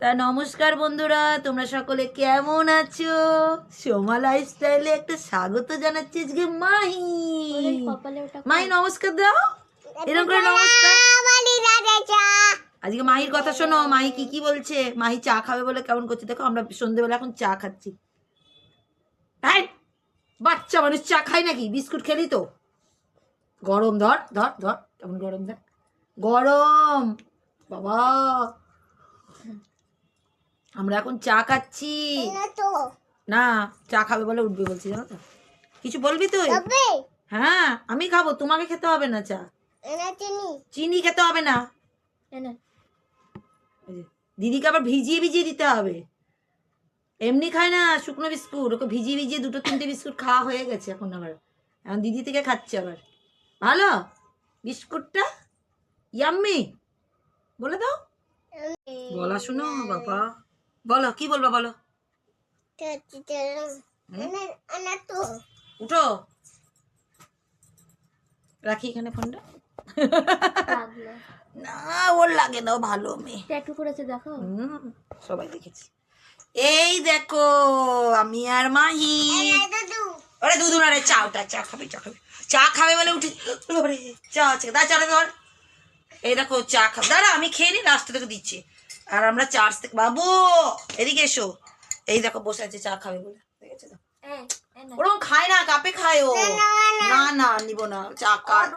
তা নমস্কার বন্ধুরা তোমরা সকলে কেমন আছো? সোমা লাইফস্টাইলে একটা স্বাগত জানাচ্ছি আজকে মাহি। মাহি নমস্কার দাও। এরকম করে নমস্কার। আজকে মাহির কথা শোনো মাহি কি কি বলছে? মাহি চা খাবে বলে কেমন করছে? দেখো আমরা সন্ধ্যেবেলা এখন চা খাচ্ছি। এই, বাচ্চা মানুষ চা খায় নাকি? বিস্কুট খেলি তো। গরম ধর ধর ধর কেমন গরম দেখ গরম। বাবা। আমরা এখন চা খাচ্ছি। না চা খাবে বলে উঠবে বলছি জানো তো। কিছু বলবি তুই? হ্যাঁ আমি খাব তোমাকে খেতে হবে না চা। চিনি। খেতে হবে না। দিদিকে আবার ভিজিয়ে ভিজিয়ে দিতে হবে। এমনি খায় না শুকনো বিস্কুট ওকে ভিজিয়ে ভিজিয়ে দুটো তিনটে বিস্কুট খাওয়া হয়ে গেছে এখন আবার। এখন দিদি থেকে খাচ্ছে আবার। ভালো? বিস্কুটটা? ইয়াম্মি? বলে দাও। বলা শুনো বাবা। বলো কি বলবা বলো? উঠো। রাখি এখানে ফোনটা। না ওর লাগে না ভালো মেয়ে। ট্যাটু করেছে দেখো। সবাই দেখেছি। এই দেখো আমি আর মাহি। আরে দুধ না রে চা ওটা চা খাবে চা খাবে। চা খাবে বলে উঠে চা আছে দা চা ধর। এই দেখো চা খাবে দাঁড়া আমি খেয়ে নি লাস্ট থেকে দিচ্ছি। আর আমরা চার্জ থেকে বাবু এদিকে এসো। এই দেখো বসে আছে চা খাবে বলে। তো? ওরকম খায় না কাপে খায় ও। না না নিব না চা Odd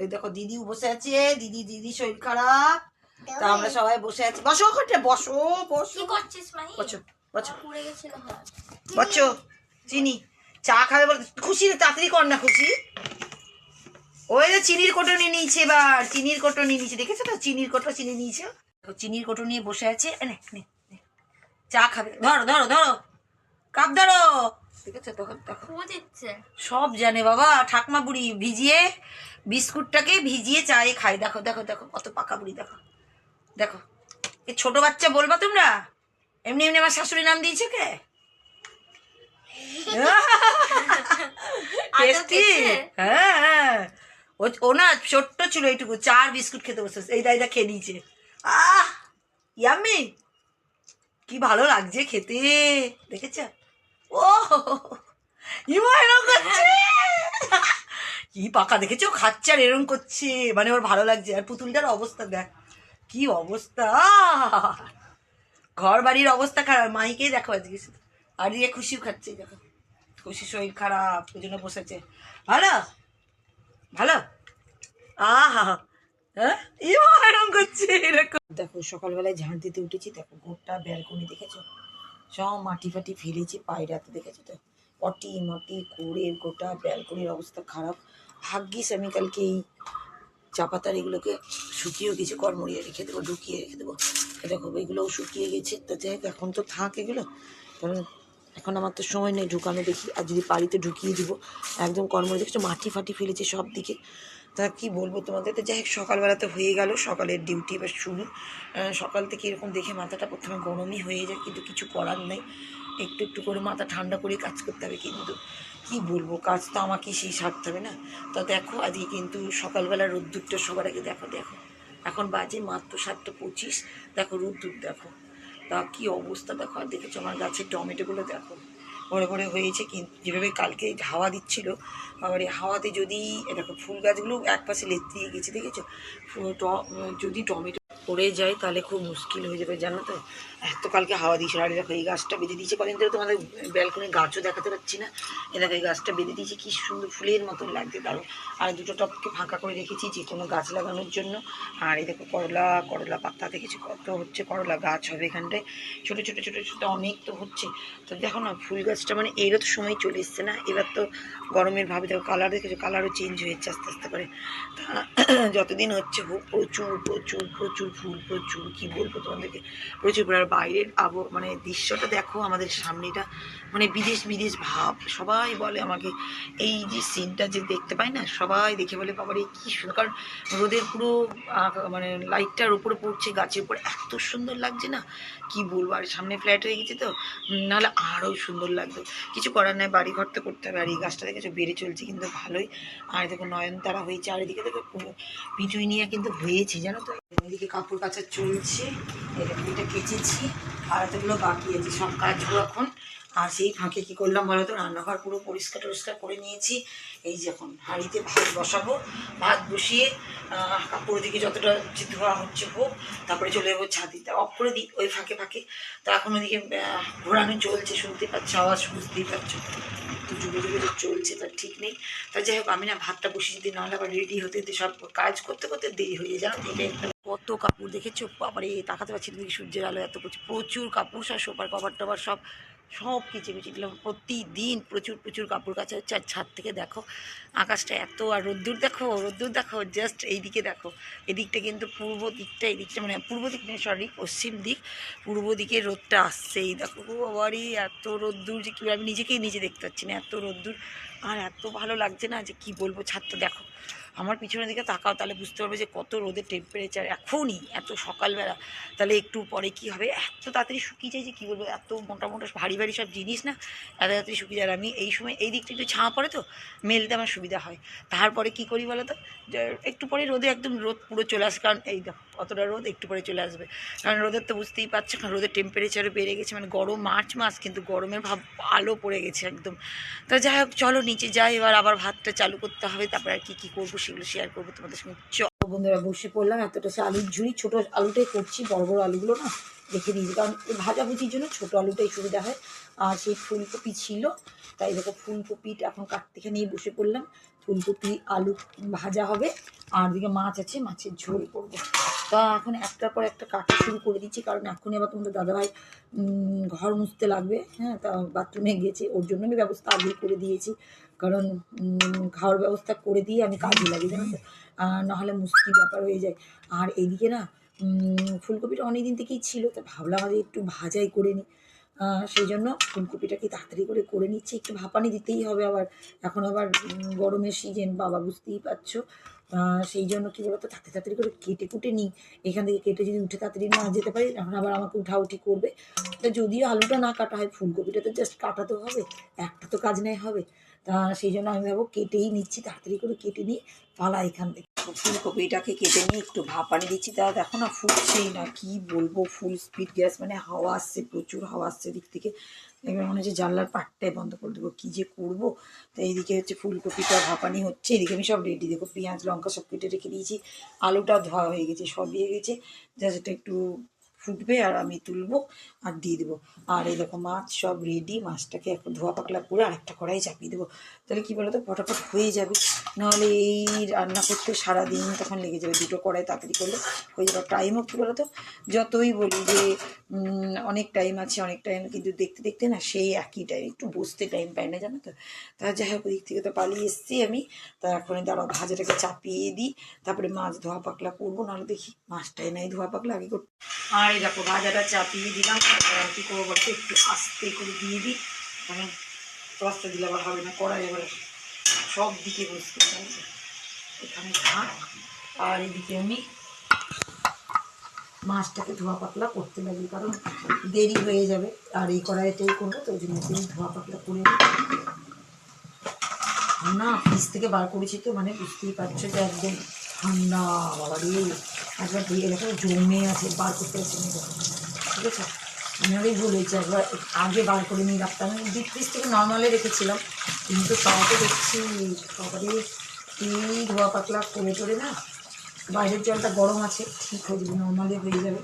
এই দেখো দিদি বসে আছে দিদি দিদি শরীর খারাপ। তা আমরা সবাই বসে আছি। বসো ওখানে বসো বসো। বসো বসো। হাত বসো চিনি। চা খাবে বলে খুশি তাড়াতাড়ি কর না খুশি। ওই যে চিনির কোটো নিয়ে নিয়েছে এবার চিনির কোটো নিয়ে নিয়েছে। দেখেছ তো? চিনির কোটো চিনি নিয়েছে। দেখো, চিনির কোটো নিয়ে বসে আছে। নে। চা খাবে। ধরো ধরো ধরো। কাপ ধরো। তখন সব জানে বাবা ঠাকমা বুড়ি ভিজিয়ে বিস্কুটটাকে ভিজিয়ে চায়ে খাই দেখো দেখো দেখো কত পাকা বুড়ি দেখো। দেখো এ ছোট বাচ্চা বলবা তোমরা? এমনি এমনি আমার শাশুড়ি নাম দিয়েছে কে? টেস্টি হ্যাঁ হ্যাঁ। ও ও না ছোট্ট ছিল এইটুকু। চার বিস্কুট খেতে বসে এই দাইদা খেয়ে নিয়েছে। আহ, ইয়াম্মি, কি ভালো লাগছে খেতে, দেখেছ? ও কি পাকা, দেখেছ? খাচ্ছে আর এরম করছে। মানে ওর ভালো লাগছে। আর পুতুলটার অবস্থা, দেখ, কি অবস্থা। ঘর বাড়ির অবস্থা খারাপ। মাইকে দেখো আজকে। আর ইয়ে খুশিও খাচ্ছে, দেখো। খুশি শরীর খারাপ, ওই জন্য বসেছে। ভালো? ভালো? আহা হ্যাঁ ইমা এরকম করছে, এরকম। দেখো, সকালবেলায় ঝাড় দিতে উঠেছি, দেখো গোটা ব্যালকনি দেখেছ? সব মাটি ফাটি ফেলেছি পায়রাতে দেখেছ তো? পটি মটি করে গোটা ব্যালকনির অবস্থা খারাপ। ভাগ্যিস আমি কালকে এই চা পাতার এগুলোকে শুকিয়েও গেছে কর্মরিয়ে রেখে দেবো, ঢুকিয়ে রেখে দেবো। দেখো, এগুলোও শুকিয়ে গেছে, তো যাই এখন তো থাক এগুলো। কারণ এখন আমার তো সময় নেই ঢুকানো দেখি, আর যদি পারি তো ঢুকিয়ে দিব, একদম কর্মরি দেখছ, মাটি ফাটি ফেলেছে সব দিকে। তা কি বলব তোমাদের? তো যাই হোক সকালবেলা তো হয়ে গেল, সকালের ডিউটি এবার শুরু। সকাল থেকে এরকম দেখে মাথাটা প্রথমে গরমই হয়ে যায়, কিন্তু কিছু করার নেই। একটু একটু করে মাথা ঠান্ডা করে কাজ করতে হবে কিন্তু কি বলব, কাজ তো আমাকে সেই সারতে হবে না? তা দেখো, আজকে কিন্তু সকালবেলা রোদ্দুরটা সবার আগে দেখো দেখো। এখন বাজে মাত্র সাতটা পঁচিশ। দেখো রোদ্দুর, দেখো। তা কি অবস্থা, দেখো। আর দেখেছ আমার গাছের টমেটোগুলো, দেখো। বড় বড় হয়েছে কিন্তু যেভাবে কালকে হাওয়া দিচ্ছিল আবার এই হাওয়াতে যদি দেখো, ফুল গাছগুলো এক পাশে লেত্রিয়ে গেছে, দেখেছ? যদি টমেটো পড়ে যায় তাহলে খুব মুশকিল হয়ে যাবে, জানো তো? এত কালকে হাওয়া দিয়েছিল আর দেখো এই গাছটা বেঁধে দিয়েছে। কদিন ধরে তোমাদের ব্যালকনির গাছও দেখাতে পাচ্ছি না। এ দেখো এই গাছটা বেঁধে দিয়েছে, কি সুন্দর ফুলের মতন লাগছে, দারুণ। আর দুটো টপকে ফাঁকা করে রেখেছি যে কোনো গাছ লাগানোর জন্য। আর এই দেখো করলা করলা পাতা দেখেছি কত হচ্ছে? করলা গাছ হবে এখানটায়। ছোটো ছোটো ছোটো ছোটো অনেক তো হচ্ছে। তো দেখো না, ফুল গাছটা মানে এরও তো সময় চলে এসছে না। এবার তো গরমের ভাবে দেখো কালার দেখেছ কালারও চেঞ্জ হয়ে যাচ্ছে আস্তে আস্তে করে। তা যতদিন হচ্ছে, হোক প্রচুর প্রচুর প্রচুর ফুল, প্রচুর, কী বলব তোমাদেরকে? প্রচুর বাইরের আব মানে দৃশ্যটা দেখো, আমাদের সামনেটা মানে বিদেশ বিদেশ ভাব। সবাই বলে আমাকে, এই যে সিনটা যে দেখতে পাই না, সবাই দেখে বলে বাবার এই কী সুন্দর। কারণ রোদের পুরো মানে লাইটটার উপরে পড়ছে, গাছের উপরে এত সুন্দর লাগছে না? কি বলব? আর সামনে ফ্ল্যাট হয়ে গেছে তো নাহলে আরও সুন্দর লাগতো। কিছু করার নাই বাড়ি ঘর তো করতে হবে। আর এই গাছটা দেখেছ, বেড়ে চলছে কিন্তু ভালোই। আর দেখো নয়নতারা হয়েছে, আর এদিকে দেখো পিটুই নিয়ে কিন্তু হয়েছে, জানো তো? এদিকে কাপড় কাচা চলছে। এটা কেচেছি আর এতগুলো বাকি আছে, সব কাজগুলো এখন। আর সেই ফাঁকে কী করলাম বলো তো? রান্নাঘর পুরো পরিষ্কার টরিষ্কার করে নিয়েছি। এই যে এখন হাঁড়িতে ভাত বসাবো, ভাত বসিয়ে কাপড় দিকে যতটা যে ধোয়া হচ্ছে হোক, তারপরে চলে যাব ছাদিতে অফ করে দিই ওই ফাঁকে ফাঁকে। তা এখন ওদিকে ঘোরানো চলছে, শুনতে পাচ্ছ, আওয়াজ বুঝতেই পারছ। একটু যুগে যুগে চলছে, তার ঠিক নেই। তা যাই হোক, আমি না ভাতটা বসিয়ে যদি নাহলে আবার রেডি হতে সব কাজ করতে করতে দেরি হয়ে যায়? এটা একটা কত কাপড় দেখেছ? বাবারে, তাকাতে পারছি তুমি সূর্যের আলো এত প্রচুর প্রচুর কাপড় সব সোপার কভার টভার সব সব কিছু কিছু দিলাম। প্রতিদিন প্রচুর প্রচুর কাপড় কাচা হচ্ছে আর ছাদ থেকে দেখো, আকাশটা এত আর রোদ্দুর দেখো রোদ্দুর দেখো জাস্ট এইদিকে দেখো। এদিকটা কিন্তু পূর্ব দিকটা, এদিকটা মানে পূর্ব দিক নেই সরি পশ্চিম দিক। পূর্ব দিকে রোদটা আসছে এই দেখো গো বাবারই এত রোদ্দুর যে কী, আমি নিজেকেই নিজে দেখতে পাচ্ছি না, এত রোদ্দুর। আর এত ভালো লাগছে না যে কি বলব ছাদটা দেখো। আমার পিছনের দিকে তাকাও, তাহলে বুঝতে পারবে যে কত রোদের টেম্পারেচার এখনই, এত সকালবেলা। তাহলে একটু পরে কি হবে? এত তাড়াতাড়ি শুকিয়ে যায় যে কী বলব? এত মোটা মোটা ভারী ভারী সব জিনিস না? এত তাড়াতাড়ি শুকিয়ে যায়। আমি এই সময় এই দিকটা একটু ছাঁ পড়ে তো, মেলতে আমার সুবিধা হয়। তারপরে কি করি বলো তো একটু পরে রোদে একদম রোদ পুরো চলে আসে, কারণ এই অতটা রোদ একটু পরে চলে আসবে। কারণ রোদের তো বুঝতেই পারছ, কারণ রোদের টেম্পারেচারও বেড়ে গেছে। মানে গরম মার্চ মাস, কিন্তু গরমের ভাব আলো পড়ে গেছে একদম। তো যাই হোক, চলো নিচে যাই, এবার আবার ভাতটা চালু করতে হবে। তারপরে আর কী কী করব সেগুলো শেয়ার করব, তোমাদের সঙ্গে চলো বন্ধুরা, বসে পড়লাম, এতটা সে আলুর ঝুড়ি, ছোটো আলুটাই করছি, বড় বড় আলুগুলো না রেখে দিয়েছি কারণ ভাজাভুজির জন্য ছোটো আলুটাই সুবিধা হয়। আর সেই ফুলকপি ছিল, তাই দেখো ফুলকপিটা এখন কাটতে নিয়ে বসে পড়লাম। ফুলকপি, আলু ভাজা হবে। আর দিকে মাছ আছে, মাছের ঝোল করব। তা এখন একটার পর একটা কাটা শুরু করে দিচ্ছি, কারণ এখনই আবার তোমাদের দাদাভাই ঘর মুছতে লাগবে। হ্যাঁ তা বাথরুমে গেছে, ওর জন্য আমি ব্যবস্থা আগেই করে দিয়েছি। কারণ খাওয়ার ব্যবস্থা করে দিয়ে আমি কাজে লাগি, জানো তো? নাহলে মুশকিল ব্যাপার হয়ে যায়। আর এইদিকে না ফুলকপিটা অনেক দিন থেকেই ছিল, তা ভাবলাম আজ একটু ভাজাই করে নিই সেই জন্য ফুলকপিটাকে তাড়াতাড়ি করে করে নিচ্ছি, একটু ভাপানি দিতেই হবে আবার। এখন আবার গরমের সিজন বাবা বুঝতেই পারছ। সেই জন্য কী বলতো, তাড়াতাড়ি তাড়াতাড়ি করে কেটে কুটে নিই। এখান থেকে কেটে যদি উঠে তাড়াতাড়ি না যেতে পারি এখন আবার আমাকে উঠাউঠি করবে। তা যদিও আলুটা না কাটা হয়, ফুলকপিটা তো জাস্ট কাটাতে হবে, একটা তো কাজ নেই, হবে। তা সেই জন্য আমি ভাবো কেটেই নিচ্ছি, তাড়াতাড়ি করে কেটে নিয়ে পালা এখান থেকে। ফুলকপিটাকে কেটে নিয়ে একটু ভাপানি দিচ্ছি। তা দেখো না, ফুটছেই না, কি বলব ফুল স্পিড গ্যাস মানে হাওয়া আসছে, প্রচুর হাওয়া আসছে দিক থেকে। এবার মনে হচ্ছে জানলার পাটটাই বন্ধ করে দেবো। কী যে করব? তো এইদিকে হচ্ছে ফুলকপিটা ভাপানি হচ্ছে, এদিকে আমি সব রেডি দেখো পেঁয়াজ, লঙ্কা সব কেটে রেখে দিয়েছি। আলুটা ধোয়া হয়ে গেছে, সব দিয়ে গেছে। এটা একটু ফুটবে আর আমি তুলবো আর দিয়ে দেবো। আর এই দেখো মাছ সব রেডি মাছটাকে এখন ধোয়া পাকলা করে আরেকটা কড়াই চাপিয়ে দেবো। তাহলে কী বলো তো ফটাফট হয়ে যাবে। নাহলে এই রান্না করতে সারাদিন তখন লেগে যাবে, দুটো কড়াই তাড়াতাড়ি করলে হয়ে যাবে। টাইমও কী বলো তো যতই বলি যে অনেক টাইম আছে, অনেক টাইম কিন্তু দেখতে দেখতে না সেই একই টাইম একটু বসতে টাইম পাই না, জানো তো? তা যাই হোক দিক থেকে তো পালিয়ে এসেছি আমি। তা এখন দাঁড়াও, ভাজাটাকে চাপিয়ে দিই। তারপরে মাছ ধোয়া পাকলা করব, নাহলে দেখি মাছটাই নাই ধোয়া পাকলা, আগে করতে। আর এই দেখো, ভাজাটা চাপিয়ে দিলাম। কি করব বলতে? একটু আস্তে করে দিয়ে দিই। কারণ আস্তে দিলে আবার হবে না, কড়াই এবার সব দিকে বসতে হবে এখানে থাক আর এদিকে আমি মাছটাকে ধোয়া পাতলা করতে লাগি, কারণ দেরি হয়ে যাবে, আর এই কড়াইটাই করব, তো ওই জন্য একটু ধোয়া পাতলা করে। না ফ্রিজ থেকে বার করেছি তো মানে বুঝতেই পারছ যে একদম ঠান্ডা বাবা রে একবার দেখো জমে আছে, বার করতে পারছি না ঠিক আছে? আমি আগেই বলেছি একবার আগে বার করে নিয়ে রাখতাম। ডিপ ফ্রিজ থেকে নর্মালে রেখেছিলাম, কিন্তু তাও তো দেখছি বাবারে এই ধোয়া পাতলা করে টরে না, বাইরের জলটা গরম আছে, ঠিক হয়ে যাবে নর্মালি হয়ে যাবে।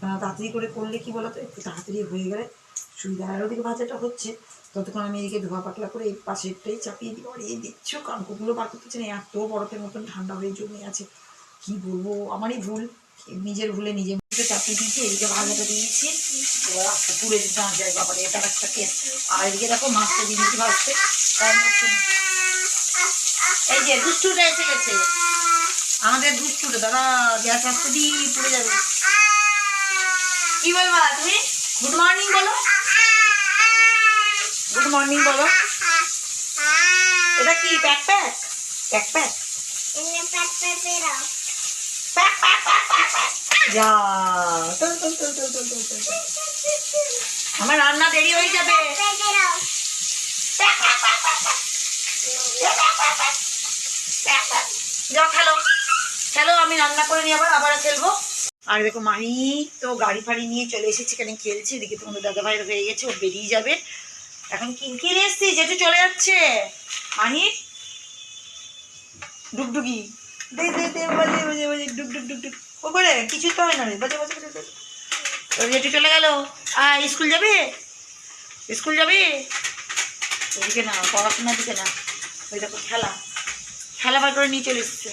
তাড়াতাড়ি করে করলে কি বলতো, একটু তাড়াতাড়ি হয়ে গেলে সুবিধা আর ওদিকে ভাজাটা হচ্ছে, ততক্ষণ আমি এদিকে ধোয়া পাতলা করে এই পাশেরটাই চাপিয়ে দিই। আর, এই দিচ্ছ কানকুগুলো বার করতেছে না, এত বরফের মতন ঠান্ডা হয়ে জমে আছে, কি বলব, আমারই ভুল। নিজের ভুলে নিজে মুখে চাপিয়ে দিয়েছি, এদিকে ভাজাটা দিয়েছি। পুরে দিতে আসে বাবার, এটা একটা কেস আর এদিকে দেখো, মাছটা দিয়ে দিয়েছি ভাজতে এই যে দুষ্টুটা এসে গেছে। আমাদের দুষ্টুটা, দাদা, গ্যাস আসতে দিই পুড়ে যাবে। কি বলব তুমি? গুড মর্নিং বলো। গুড মর্নিং বলো। এটা কি pack pack pack pack pack pack যা। আমার রান্না দেরি হয়ে যাবে। যা, খেলো। খেলো, আমি রান্না করে নিয়ে আবার আবার খেলব। আর দেখো, মাহি তো গাড়ি ফাড়ি নিয়ে চলে এসেছে, এখানে খেলছে। এদিকে তোমাদের দাদা ভাই হয়ে গেছে, ও বেরিয়ে যাবে। এখন কিনকিন এসছি যেটু চলে যাচ্ছে। মাহি? ডুগডুগি। দে দে দে, বাজে বাজে ডুগ ডুগ ডুগ ও করে, কিছু তো না রে। বাজে বাজে বাজে ওর চলে গেল। আয় স্কুল যাবে? স্কুল যাবে? ওদিকে না, পড়াশোনার দিকে না। ওই দেখো, খেলা। খেলা বার করে নিয়ে চলে এসেছে।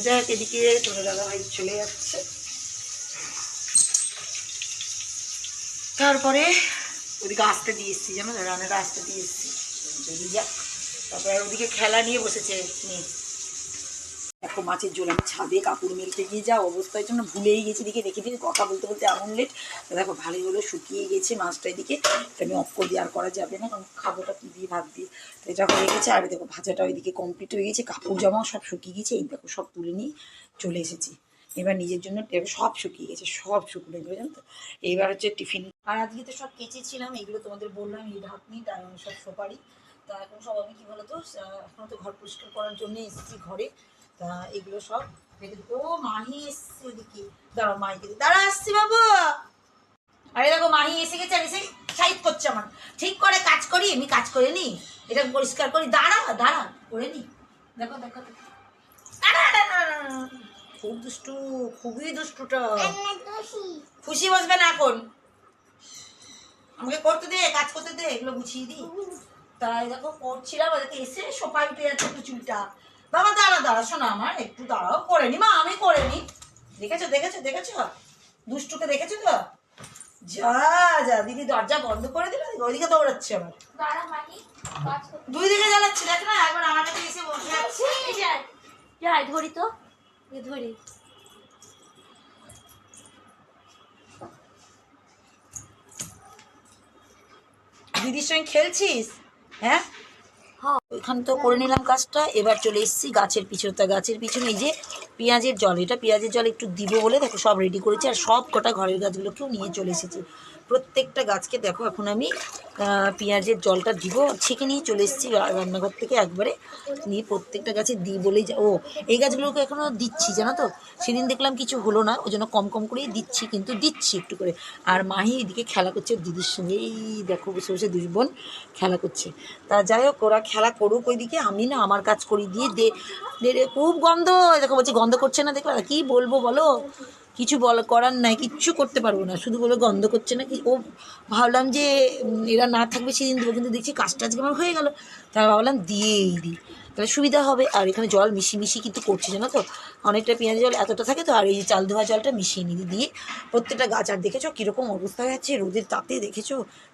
যাই এদিকে তোমার দাদা ভাই চলে যাচ্ছে। তারপরে ওদিকে আসতে দিয়ে এসছি, জানো রান্নাটা আসতে দিয়ে এসছি। যদি যাক। তারপরে ওদিকে খেলা নিয়ে বসেছে মেয়ে। দেখো মাছের ঝোল, আমি ছাদে কাপড় মেলতে গিয়ে যা অবস্থার জন্য ভুলেই গেছি দিকে রেখে দিয়ে কথা বলতে বলতে এমন লেট দেখো, ভালোই হলো, শুকিয়ে গেছে মাছটা এদিকে। আমি অফ দিয়ে আর করা যাবে না, কারণ খাবোটা কী দিয়ে, ভাত দিয়ে। তো এটা হয়ে গেছে, আর দেখো ভাজাটা ওইদিকে কমপ্লিট হয়ে গেছে, কাপড় জামাও সব শুকিয়ে গেছে, এই দেখো সব তুলে নিয়ে চলে এসেছি। এবার নিজের জন্য সব শুকিয়ে গেছে, সব শুকনো জানো তো? এইবার হচ্ছে টিফিন। আর আজকে তো সব কেচেছিলাম, এগুলো তোমাদের বললাম, এই ঢাকনি তার সব সোপারি। তা এখন সব আমি কী বলতো এখন তো ঘর পরিষ্কার করার জন্য এসেছি ঘরে। এগুলো সব মাহি এসছে দাঁড়াও দাঁড়া, আসছি বাবু। আরে দেখো, মাহি এসে গেছে সাইড করছে আমার। ঠিক করে কাজ করি আমি কাজ করে নি। এটা পরিষ্কার করি। দাঁড়া দাঁড়া, করে নি। দেখো দেখো। খুব দুষ্টু, খুবই দুষ্টুটা। খুশি বসবে না এখন। আমাকে করতে দে, কাজ করতে দে, এগুলো গুছিয়ে দিই তাই দেখো, করছিলাম এসে সোফায় উঠে যাচ্ছে একটু চুলটা। বাবা দাঁড়া দাঁড়া শোনা আমার একটু দাঁড়াও করে নি মা আমি করে নি। দেখেছ দেখেছ দেখেছ? দুষ্টুকে দেখেছ তো? যা যা দিদি দরজা বন্ধ করে দিল ওইদিকে দৌড়াচ্ছে করতে। দুই দিকে জ্বালাচ্ছি দেখ না একবার আমার কাছে এসে বসে আছে। যাই ধরি তো। ধরি। দিদির সঙ্গে খেলছিস? হ্যাঁ? ওইখানে তো করে নিলাম কাজটা এবার চলে এসেছি গাছের পিছনে। তা গাছের পিছনে এই যে পেঁয়াজের জল, এটা পেঁয়াজের জল একটু দিব বলে দেখো সব রেডি করেছি আর সব কটা ঘরের গাছগুলোকেও নিয়ে চলে এসেছি। প্রত্যেকটা গাছকে দেখো, এখন আমি পেঁয়াজের জলটা দিব, ছেঁকে নিয়ে চলে এসেছি রান্নাঘর থেকে একবারে। নিয়ে প্রত্যেকটা গাছে দিই বলেই যা- ও, এই গাছগুলোকে এখনও দিচ্ছি, জানো তো? সেদিন দেখলাম কিছু হলো না, ওই জন্য কম কম করেই দিচ্ছি, কিন্তু দিচ্ছি একটু করে। আর মাহি এদিকে খেলা করছে দিদির সঙ্গে, এই দেখো বসে বসে দুই বোন খেলা করছে। তা যাই হোক, ওরা খেলা করুক ওইদিকে, আমি না আমার কাজ করি দিয়ে দে খুব গন্ধ, দেখো বলছি গন্ধ করছে না দেখবে কি বলব বলো? কিছু বল, করার নাই, কিচ্ছু করতে পারব না। শুধু বলে গন্ধ করছে না কি ও ভাবলাম যে এরা না থাকবে সেদিন দেবো, কিন্তু দেখছি কাজটা আজকে আমার হয়ে গেল। তাই ভাবলাম দিয়েই দিই। তাহলে সুবিধা হবে। আর এখানে জল মিশি মিশি কিন্তু করছি, জানো তো? অনেকটা পেঁয়াজ জল এতটা থাকে তো, আর এই যে চাল ধোয়া জলটা মিশিয়ে নিয়ে দিয়ে প্রত্যেকটা গাছ, আর দেখেছ কীরকম অবস্থা হয়ে যাচ্ছে? রোদের তাতে দেখেছ?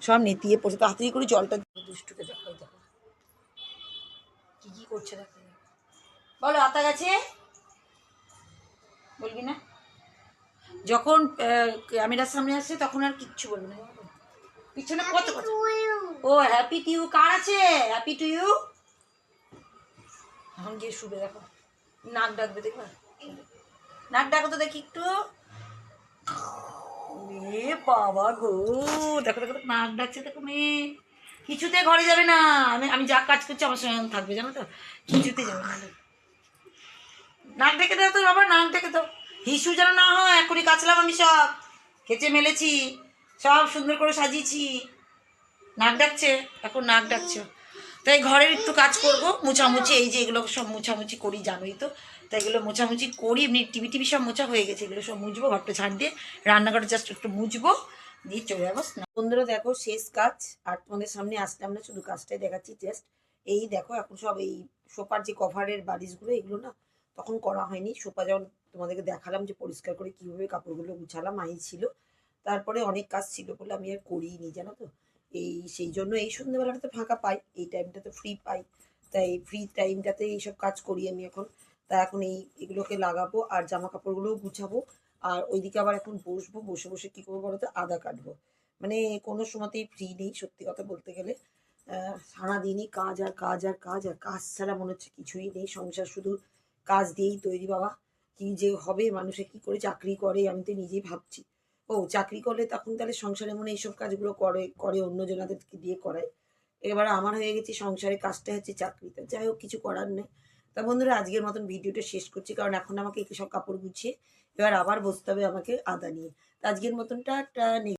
সব নেতিয়ে পড়ছে। তাড়াতাড়ি করে জলটা দুষ্টুকে কি কি করছে, দেখো। বলো, আতা গাছে? বলবি না? যখন ক্যামেরার সামনে আসছে তখন আর কিচ্ছু বলবি না। পিছনে কত কথা ও হ্যাপি টু ইউ কার আছে? হ্যাপি টু ইউ এখন গিয়ে শুবে দেখো। নাক ডাকবে দেখবে? নাক ডাকো তো দেখি একটু। এ বাবা গো দেখো দেখো দেখো, নাক ডাকছে দেখো মেয়ে। কিছুতে ঘরে যাবে না। আমি আমি যা কাজ করছি আমার সঙ্গে থাকবে জানো তো? কিছুতে যাবে না। নাক ডেকে দাও তো বাবা নাক ডেকে দাও। হিসু যেন না হয় এখনই কাচলাম আমি সব। কেচে মেলেছি, সব সুন্দর করে সাজিয়েছি। নাক ডাকছে, এখন নাক ডাকছে। তাই ঘরের একটু কাজ করব, মুছামুছি, এই যে এগুলো সব মুছামুছি করি, জানোই তো। তাই এগুলো মোছামুছি করি, এমনি টিভি টিভি সব মোছা হয়ে গেছে, এগুলো সব মুছবো, ঘরটা ছাড় দিয়ে রান্নাঘরটা জাস্ট একটু মুছবো, দিয়ে চলে যাব। বন্ধুরা দেখো, শেষ কাজ, আর তোমাদের সামনে আসলাম না শুধু কাজটাই দেখাচ্ছি জাস্ট এই দেখো, এখন সব এই সোফার যে কভারের বালিশগুলো, এগুলো না তখন করা হয়নি, সোফা যখন তোমাদেরকে দেখালাম যে পরিষ্কার করে কীভাবে কাপড়গুলো গুছালাম আই ছিল। তারপরে অনেক কাজ ছিল বলে আমি আর করিনি, জানো তো। এই, সেই জন্য এই সন্ধ্যেবেলাটা তো ফাঁকা পাই, এই টাইমটা তো ফ্রি পাই। তাই ফ্রি টাইমটাতে এইসব কাজ করি আমি এখন। তা এখন এই, এগুলোকে লাগাবো আর জামা কাপড়গুলোও গুছাবো। আর ওইদিকে আবার এখন বসবো, বসে বসে কী করব বলো তো? আদা কাটবো। মানে কোনো সময়তেই ফ্রি নেই, সত্যি কথা বলতে গেলে। সারাদিনই কাজ আর কাজ আর কাজ আর কাজ ছাড়া মনে হচ্ছে কিছুই নেই। সংসার শুধু কাজ দিয়েই তৈরি বাবা। কি যে হবে, মানুষে কি করে চাকরি করে, আমি তো নিজেই ভাবছি। ও, চাকরি করলে তখন তাহলে সংসারে মনে এইসব কাজগুলো করে করে অন্যজনাদের দিয়ে করায়। এবার আমার হয়ে গেছে সংসারে, কাজটা হচ্ছে চাকরিতে যাই হোক, কিছু করার নেই। তা বন্ধুরা, আজকের মতন ভিডিওটা শেষ করছি, কারণ এখন আমাকে সব কাপড় গুছিয়ে, এবার আবার বসতে হবে আমাকে আদা নিয়ে। আজকের মতনটা একটা